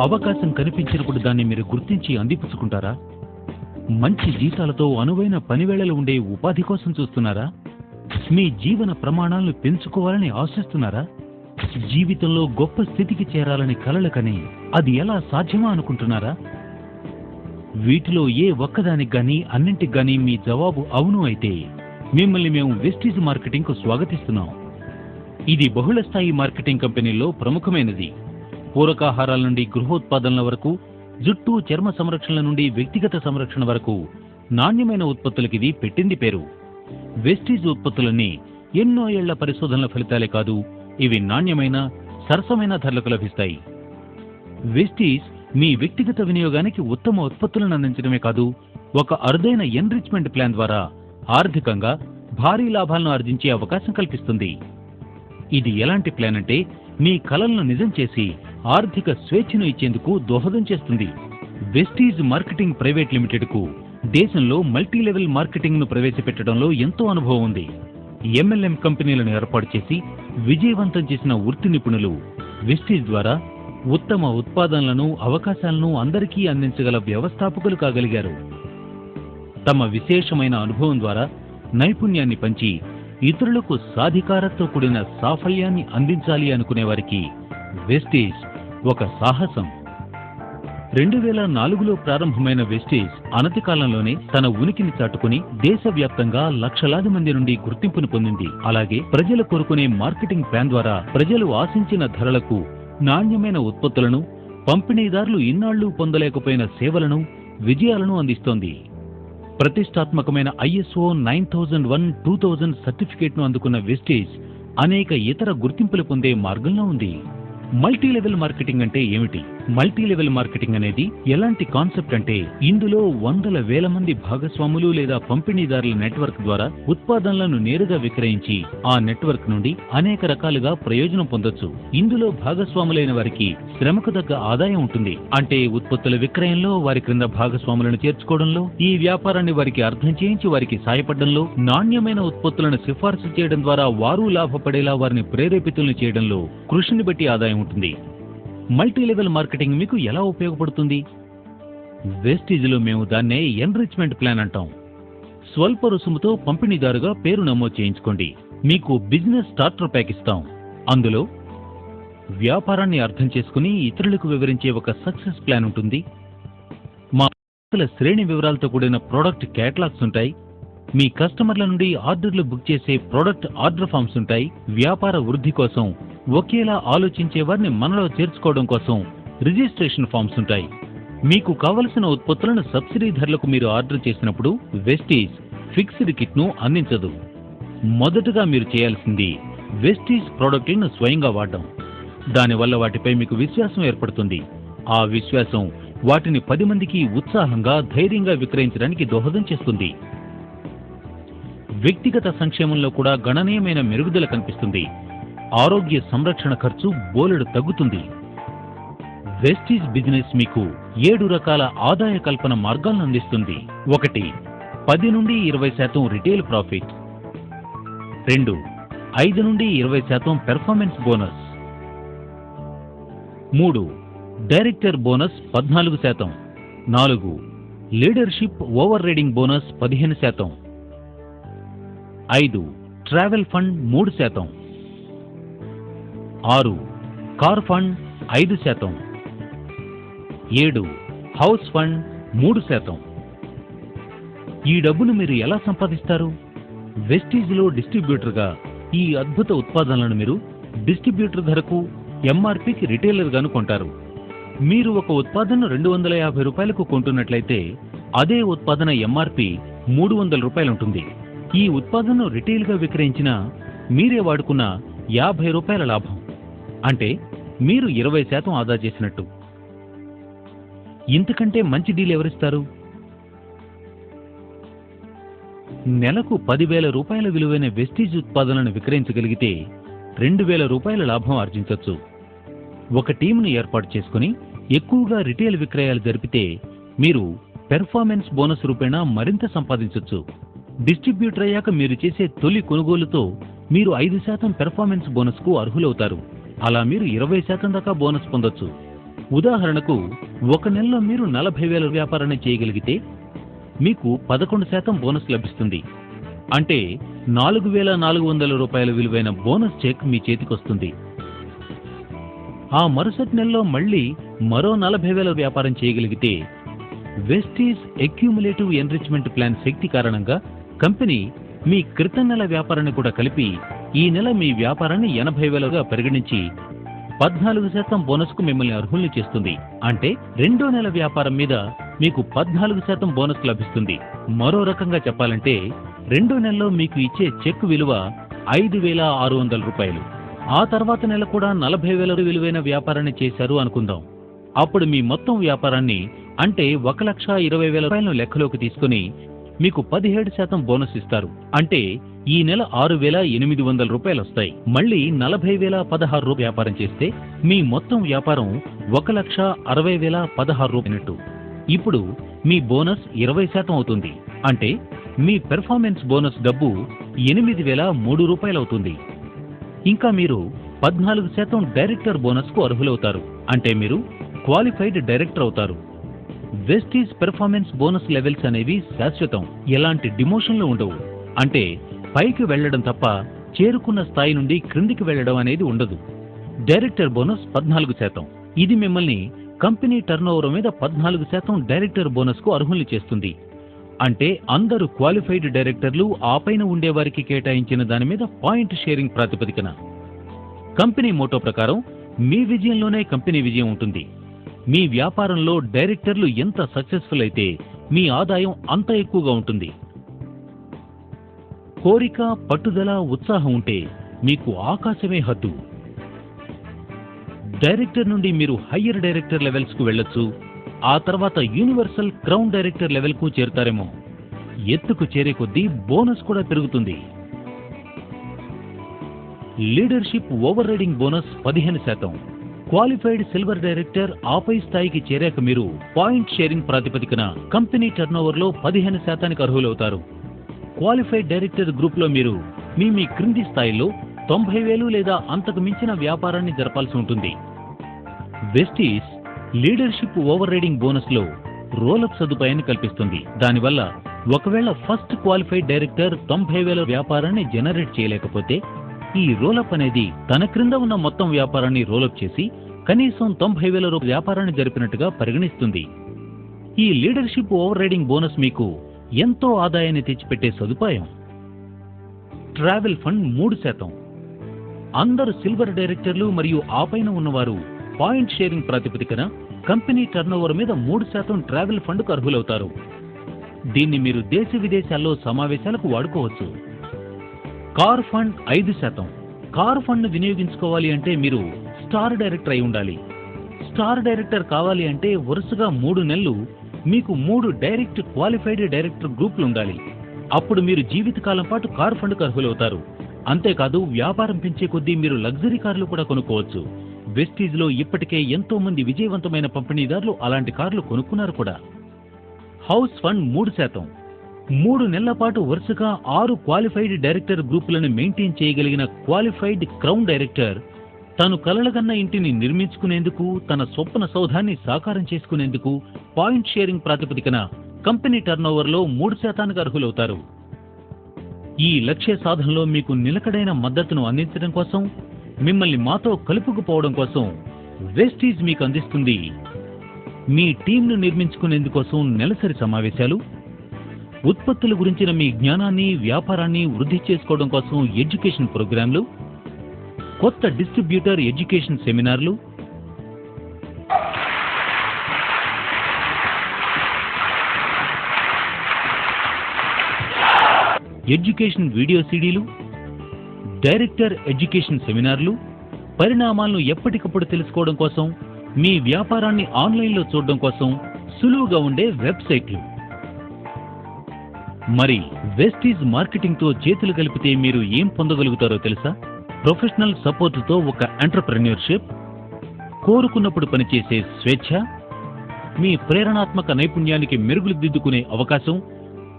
అవకాశం కనిపించినప్పుడు దాన్ని మీరు గుర్తించి అందిపుచ్చుకుంటారా? మంచి జీతాలతో అనువైన పనివేళలు ఉండే ఉపాధి కోసం చూస్తున్నారా? మీ జీవన ప్రమాణాలను పెంచుకోవాలని ఆశిస్తున్నారా? జీవితంలో గొప్ప స్థితికి చేరాలని కలలకని అది ఎలా సాధ్యమా అనుకుంటున్నారా? వీటిలో ఏ ఒక్కదానికి గాని అన్నింటికి గాని మీ జవాబు అవును అయితే మిమ్మల్ని మేము వెస్టీజ్ మార్కెటింగ్కు స్వాగతిస్తున్నాం. ఇది బహుళ స్థాయి మార్కెటింగ్ కంపెనీల్లో ప్రముఖమైనది. పూరకాహారాల నుండి గృహోత్పాదనల వరకు జుట్టు చర్మ సంరక్షణల నుండి వ్యక్తిగత సంరక్షణ వరకు నాణ్యమైన ఉత్పత్తులకి ఇది పెట్టింది పేరు. వెస్టీజ్ ఉత్పత్తులన్నీ ఎన్నో ఏళ్ళ పరిశోధనల ఫలితాలే కాదు ఇవి నాణ్యమైన సరసమైన ధరలకు లభిస్తాయి. వెస్టీజ్ మీ వ్యక్తిగత వినియోగానికి ఉత్తమ ఉత్పత్తులను అందించడమే కాదు ఒక అరుదైన ఎన్రిచ్మెంట్ ప్లాన్ ద్వారా ఆర్థికంగా భారీ లాభాలను ఆర్జించే అవకాశం కల్పిస్తుంది. ఇది ఎలాంటి ప్లాన్ అంటే మీ కలలను నిజం చేసి ఆర్థిక స్వేచ్ఛను ఇచ్చేందుకు దోహదం చేస్తుంది. వెస్టీజ్ మార్కెటింగ్ ప్రైవేట్ లిమిటెడ్కు దేశంలో మల్టీ లెవెల్ మార్కెటింగ్ను ప్రవేశపెట్టడంలో ఎంతో అనుభవం ఉంది. ఎంఎల్ఎం కంపెనీలను ఏర్పాటు చేసి విజయవంతం చేసిన వృత్తి నిపుణులు వెస్టీజ్ ద్వారా ఉత్తమ ఉత్పాదనలను అవకాశాలను అందరికీ అందించగల వ్యవస్థాపకులు కాగలిగారు. తమ విశేషమైన అనుభవం ద్వారా నైపుణ్యాన్ని పంచి ఇతరులకు సాధికారతో కూడిన సాఫల్యాన్ని అందించాలి అనుకునే వారికి ఒక సాహసం. రెండు వేల నాలుగులో ప్రారంభమైన వెస్టేజ్ అనతి కాలంలోనే తన ఉనికిని చాటుకుని దేశవ్యాప్తంగా లక్షలాది మంది నుండి గుర్తింపును పొందింది. అలాగే ప్రజలు కోరుకునే మార్కెటింగ్ ప్లాన్ ద్వారా ప్రజలు ఆశించిన ధరలకు నాణ్యమైన ఉత్పత్తులను పంపిణీదారులు ఇన్నాళ్ళు పొందలేకపోయిన సేవలను విజయాలను అందిస్తోంది. ప్రతిష్టాత్మకమైన ISO nine thousand one two thousand సర్టిఫికేట్ను అందుకున్న వెస్టేజ్ అనేక ఇతర గుర్తింపులు పొందే మార్గంలో ఉంది. మల్టీ లెవెల్ మార్కెటింగ్ అంటే ఏమిటి? మల్టీ లెవెల్ మార్కెటింగ్ అనేది ఎలాంటి కాన్సెప్ట్ అంటే ఇందులో వందల వేల మంది భాగస్వాములు లేదా పంపిణీదారుల నెట్వర్క్ ద్వారా ఉత్పాదనలను నేరుగా విక్రయించి ఆ నెట్వర్క్ నుండి అనేక రకాలుగా ప్రయోజనం పొందొచ్చు. ఇందులో భాగస్వాములైన వారికి శ్రమకు తగ్గ ఆదాయం ఉంటుంది. అంటే ఉత్పత్తుల విక్రయంలో వారి క్రింద భాగస్వాములను చేర్చుకోవడంలో ఈ వ్యాపారాన్ని వారికి అర్థం చేయించి వారికి సాయపడడంలో నాణ్యమైన ఉత్పత్తులను సిఫార్సు చేయడం ద్వారా వారు లాభపడేలా వారిని ప్రేరేపితులను చేయడంలో కృషిని బట్టి ఆదాయం ఉంటుంది. మల్టీ లెవెల్ మార్కెటింగ్ మీకు ఎలా ఉపయోగపడుతుంది? వెస్టీజ్లో మేము దాన్నే ఎన్రిచ్మెంట్ ప్లాన్ అంటాం. స్వల్ప రుసుముతో పంపిణీదారుగా పేరు నమోదు చేయించుకోండి. మీకు బిజినెస్ స్టార్టర్ ప్యాక్ ఇస్తాం. అందులో వ్యాపారాన్ని అర్థం చేసుకుని ఇతరులకు వివరించే ఒక సక్సెస్ ప్లాన్ ఉంటుంది. మా శ్రేణి వివరాలతో కూడిన ప్రోడక్ట్ కేటలాగ్స్ ఉంటాయి. మీ కస్టమర్ల నుండి ఆర్డర్లు బుక్ చేసే ప్రోడక్ట్ ఆర్డర్ ఫామ్స్ ఉంటాయి. వ్యాపార వృద్ధి కోసం ఒకేలా ఆలోచించే వారిని మనలో చేర్చుకోవడం కోసం రిజిస్ట్రేషన్ ఫామ్స్ ఉంటాయి. మీకు కావలసిన ఉత్పత్తులను సబ్సిడీ ధరలకు మీరు ఆర్డర్ చేసినప్పుడు వెస్టీజ్ ఫిక్స్డ్ కిట్ను అందించదు. మొదటగా మీరు చేయాల్సింది వెస్టీజ్ ప్రోడక్ట్లను స్వయంగా వాడడం. దానివల్ల వాటిపై మీకు విశ్వాసం ఏర్పడుతుంది. ఆ విశ్వాసం వాటిని పది మందికి ఉత్సాహంగా ధైర్యంగా విక్రయించడానికి దోహదం చేస్తుంది. వ్యక్తిగత సంక్షేమంలో కూడా గణనీయమైన మెరుగుదల కనిపిస్తుంది. ఆరోగ్య సంరక్షణ ఖర్చు బోలెడు తగ్గుతుంది. వెస్టీజ్ బిజినెస్ మీకు ఏడు రకాల ఆదాయ కల్పన మార్గాలను అందిస్తుంది. ఒకటి పది నుండి ఇరవై శాతం రిటైల్ ప్రాఫిట్. రెండు ఐదు నుండి ఇరవై శాతం పెర్ఫార్మెన్స్ బోనస్. మూడు డైరెక్టర్ బోనస్ పద్నాలుగు శాతం. నాలుగు లీడర్షిప్ ఓవర్ రైడింగ్ బోనస్ పదిహేను శాతం. ఐదు ట్రావెల్ ఫండ్ మూడు శాతం. ఆరు. కార్ ఫండ్ ఐదు శాతం. ఏడు. హౌస్ ఫండ్ మూడు శాతం. ఈ డబ్బును మీరు ఎలా సంపాదిస్తారు? వెస్టీజ్లో డిస్ట్రిబ్యూటర్గా ఈ అద్భుత ఉత్పాదనలను మీరు డిస్ట్రిబ్యూటర్ ధరకు ఎంఆర్పికి రిటైలర్గాను కొంటారు. మీరు ఒక ఉత్పాదనను రెండు వందల యాభై రూపాయలకు కొంటున్నట్లయితే అదే ఉత్పాదన ఎంఆర్పి మూడు వందల రూపాయలు ఉంటుంది. ఈ ఉత్పాదనను రిటైల్గా విక్రయించిన మీరే వాడుకున్న యాభై రూపాయల లాభం. అంటే మీరు ఇరవై శాతం ఆదా చేసినట్టు. ఇంతకంటే మంచి డీల్ ఎవరిస్తారు? నెలకు పదివేల రూపాయల విలువైన వెస్టీజ్ ఉత్పాదనలను విక్రయించగలిగితే రెండు వేల రూపాయల లాభం ఆర్జించవచ్చు ఒక టీంను ఏర్పాటు చేసుకుని ఎక్కువగా రిటైల్ విక్రయాలు జరిపితే మీరు పెర్ఫార్మెన్స్ బోనస్ రూపేణా మరింత సంపాదించవచ్చు డిస్ట్రిబ్యూటర్ అయ్యాక మీరు చేసే తొలి కొనుగోలుతో మీరు ఐదు శాతం పెర్ఫార్మెన్స్ బోనస్కు అర్హులవుతారు. అలా మీరు ఇరవై శాతం దాకా బోనస్ పొందొచ్చు. ఉదాహరణకు ఒక నెలలో మీరు నలభై వేల వ్యాపారాన్ని చేయగలిగితే మీకు పదకొండు శాతం బోనస్ లభిస్తుంది. అంటే నాలుగు వేల నాలుగు వందల రూపాయల విలువైన బోనస్ చెక్ మీ చేతికొస్తుంది. ఆ మరుసటి నెలలో మళ్ళీ మరో నలభై వేల వ్యాపారం చేయగలిగితే వెస్టీస్ అక్యూములేటివ్ ఎన్రిచ్మెంట్ ప్లాన్ శక్తి కారణంగా కంపెనీ మీ క్రితం నెల వ్యాపారాన్ని కూడా కలిపి ఈ నెల మీ వ్యాపారాన్ని ఎనభై వేలుగా పరిగణించి పద్నాలుగు శాతం బోనస్కు మిమ్మల్ని అర్హుల్ని చేస్తుంది. అంటే రెండో నెల వ్యాపారం మీద మీకు పద్నాలుగు శాతం బోనస్ లభిస్తుంది. మరో రకంగా చెప్పాలంటే రెండో నెలలో మీకు ఇచ్చే చెక్ విలువ ఐదు వేల ఆరు వందల రూపాయలు. ఆ తర్వాత నెల కూడా నలభై వేల విలువైన వ్యాపారాన్ని చేశారు అనుకుందాం. అప్పుడు మీ మొత్తం వ్యాపారాన్ని అంటే ఒక లక్ష ఇరవై వేల రూపాయలను లెక్కలోకి తీసుకుని మీకు పదిహేడు శాతం బోనస్ ఇస్తారు. అంటే ఈ నెల ఆరు వేల ఎనిమిది వందల రూపాయలు వస్తాయి. మళ్ళీ నలభై వేల పదహారు రూపాయలు వ్యాపారం చేస్తే మీ మొత్తం వ్యాపారం ఒక లక్ష అరవై వేల పదహారు రూపాయనట్టు ఇప్పుడు మీ బోనస్ ఇరవై శాతం అవుతుంది. అంటే మీ పెర్ఫార్మెన్స్ బోనస్ డబ్బు ఎనిమిది వేల మూడు రూపాయలు అవుతుంది. ఇంకా మీరు పద్నాలుగు శాతం డైరెక్టర్ బోనస్కు అర్హులవుతారు. అంటే మీరు క్వాలిఫైడ్ డైరెక్టర్ అవుతారు. వెస్టీస్ పెర్ఫార్మెన్స్ బోనస్ లెవెల్స్ అనేవి శాశ్వతం. ఎలాంటి డిమోషన్లు ఉండవు. అంటే పైకి వెళ్ళడం తప్ప చేరుకున్న స్థాయి నుండి క్రిందికి వెళ్ళడం అనేది ఉండదు. డైరెక్టర్ బోనస్ పద్నాలుగు శాతం. ఇది మిమ్మల్ని కంపెనీ టర్నోవర్ మీద పద్నాలుగు శాతం డైరెక్టర్ బోనస్కు అర్హుల్ని చేస్తుంది. అంటే అందరు క్వాలిఫైడ్ డైరెక్టర్లు ఆ పైన ఉండేవారికి కేటాయించిన దాని మీద పాయింట్ షేరింగ్ ప్రాతిపదికన. కంపెనీ మోటో ప్రకారం మీ విజయంలోనే కంపెనీ విజయం ఉంటుంది. మీ వ్యాపారంలో డైరెక్టర్లు ఎంత సక్సెస్ఫుల్ అయితే మీ ఆదాయం అంత ఎక్కువగా ఉంటుంది. కోరిక పట్టుదల ఉత్సాహం ఉంటే మీకు ఆకాశమే హద్దు. డైరెక్టర్ నుండి మీరు హయ్యర్ డైరెక్టర్ లెవెల్స్కు వెళ్ళొచ్చు. ఆ తర్వాత యూనివర్సల్ క్రౌన్ డైరెక్టర్ లెవెల్కు చేరుతారేమో. ఎత్తుకు చేరే కొద్దీ బోనస్ కూడా పెరుగుతుంది. లీడర్షిప్ ఓవర్ రైడింగ్ బోనస్ పదిహేను శాతం. క్వాలిఫైడ్ సిల్వర్ డైరెక్టర్ ఆపై స్థాయికి చేరాక మీరు పాయింట్ షేరింగ్ ప్రాతిపదికన కంపెనీ టర్నోవర్లో పదిహేను శాతానికి అర్హులవుతారు. క్వాలిఫైడ్ డైరెక్టర్ గ్రూప్లో మీరు మీ మీ క్రింది స్థాయిలో తొంభై వేలు లేదా అంతకు మించిన వ్యాపారాన్ని జరపాల్సి ఉంటుంది. వెస్టీస్ లీడర్షిప్ ఓవర్ రైడింగ్ బోనస్లో రోలప్ సదుపాయాన్ని కల్పిస్తుంది. దానివల్ల ఒకవేళ ఫస్ట్ క్వాలిఫైడ్ డైరెక్టర్ తొంభై వేల వ్యాపారాన్ని జనరేట్ చేయలేకపోతే ఈ రోలప్ అనేది తన క్రింద ఉన్న మొత్తం వ్యాపారాన్ని రోలప్ చేసి కనీసం తొంభై వేల రూపాయల వ్యాపారాన్ని జరిపినట్టుగా పరిగణిస్తుంది. ఈ లీడర్షిప్ ఓవర్ రైడింగ్ బోనస్ మీకు ఎంతో ఆదాయాన్ని తెచ్చిపెట్టే సదుపాయం. ట్రావెల్ ఫండ్ మూడు శాతం. అందరు సిల్వర్ డైరెక్టర్లు మరియు ఆ పైన ఉన్నవారు పాయింట్ షేరింగ్ ప్రాతిపదికన కంపెనీ టర్నోవర్ మీద మూడు శాతం ట్రావెల్ ఫండ్కు అర్హులవుతారు. దీన్ని మీరు దేశ విదేశాల్లో సమావేశాలకు వాడుకోవచ్చు. కార్ ఫండ్ ఐదు శాతం. కార్ ఫండ్ వినియోగించుకోవాలి అంటే మీరు స్టార్ డైరెక్టర్ అయి ఉండాలి. స్టార్ డైరెక్టర్ కావాలి అంటే వరుసగా మూడు నెలలు మీకు మూడు డైరెక్ట్ క్వాలిఫైడ్ డైరెక్టర్ గ్రూపులు ఉండాలి. అప్పుడు మీరు జీవితకాలం పాటు కార్ ఫండ్కు అర్హులవుతారు. అంతేకాదు వ్యాపారం పెంచే కొద్దీ మీరు లగ్జరీ కార్లు కూడా కొనుక్కోవచ్చు. వెస్టీజ్లో ఇప్పటికే ఎంతో మంది విజయవంతమైన పంపిణీదారులు అలాంటి కార్లు కొనుక్కున్నారు కూడా. హౌస్ ఫండ్ మూడు శాతం. మూడు నెలల పాటు వరుసగా ఆరు క్వాలిఫైడ్ డైరెక్టర్ గ్రూపులను మెయింటైన్ చేయగలిగిన క్వాలిఫైడ్ క్రౌన్ డైరెక్టర్ తాను కలలగన్న ఇంటిని నిర్మించుకునేందుకు తన స్వప్న సౌధాన్ని సాకారం చేసుకునేందుకు పాయింట్ షేరింగ్ ప్రాతిపదికన కంపెనీ టర్నోవర్లో మూడు శాతానికి అర్హులవుతారు. ఈ లక్ష్య సాధనలో మీకు నిలకడైన మద్దతును అందించడం కోసం మిమ్మల్ని మాతో కలుపుకుపోవడం కోసం వెస్టీజ్ మీకు అందిస్తుంది. మీ టీంను నిర్మించుకునేందుకోసం నెలసరి సమావేశాలు ఉత్పత్తుల గురించిన మీ జ్ఞానాన్ని వ్యాపారాన్ని వృద్ధి చేసుకోవడం కోసం ఎడ్యుకేషన్ ప్రోగ్రాంలు కొత్త డిస్ట్రిబ్యూటర్ ఎడ్యుకేషన్ సెమినార్లు ఎడ్యుకేషన్ వీడియో సీడీలు డైరెక్టర్ ఎడ్యుకేషన్ సెమినార్లు పరిణామాలను ఎప్పటికప్పుడు తెలుసుకోవడం కోసం మీ వ్యాపారాన్ని ఆన్లైన్లో చూడడం కోసం సులువుగా ఉండే వెబ్సైట్లు. మరి వెస్టీజ్ మార్కెటింగ్తో చేతులు కలిపితే మీరు ఏం పొందగలుగుతారో తెలుసా? ప్రొఫెషనల్ సపోర్టుతో ఒక ఎంటర్ప్రెన్యూర్షిప్ కోరుకున్నప్పుడు పనిచేసే స్వేచ్ఛ మీ ప్రేరణాత్మక నైపుణ్యానికి మెరుగులు దిద్దుకునే అవకాశం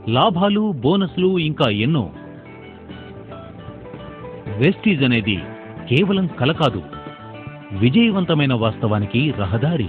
లాభాలు బోనస్లు ఇంకా ఎన్నో. వెస్టీజ్ అనేది కేవలం కల కాదు విజయవంతమైన వాస్తవానికి రహదారి.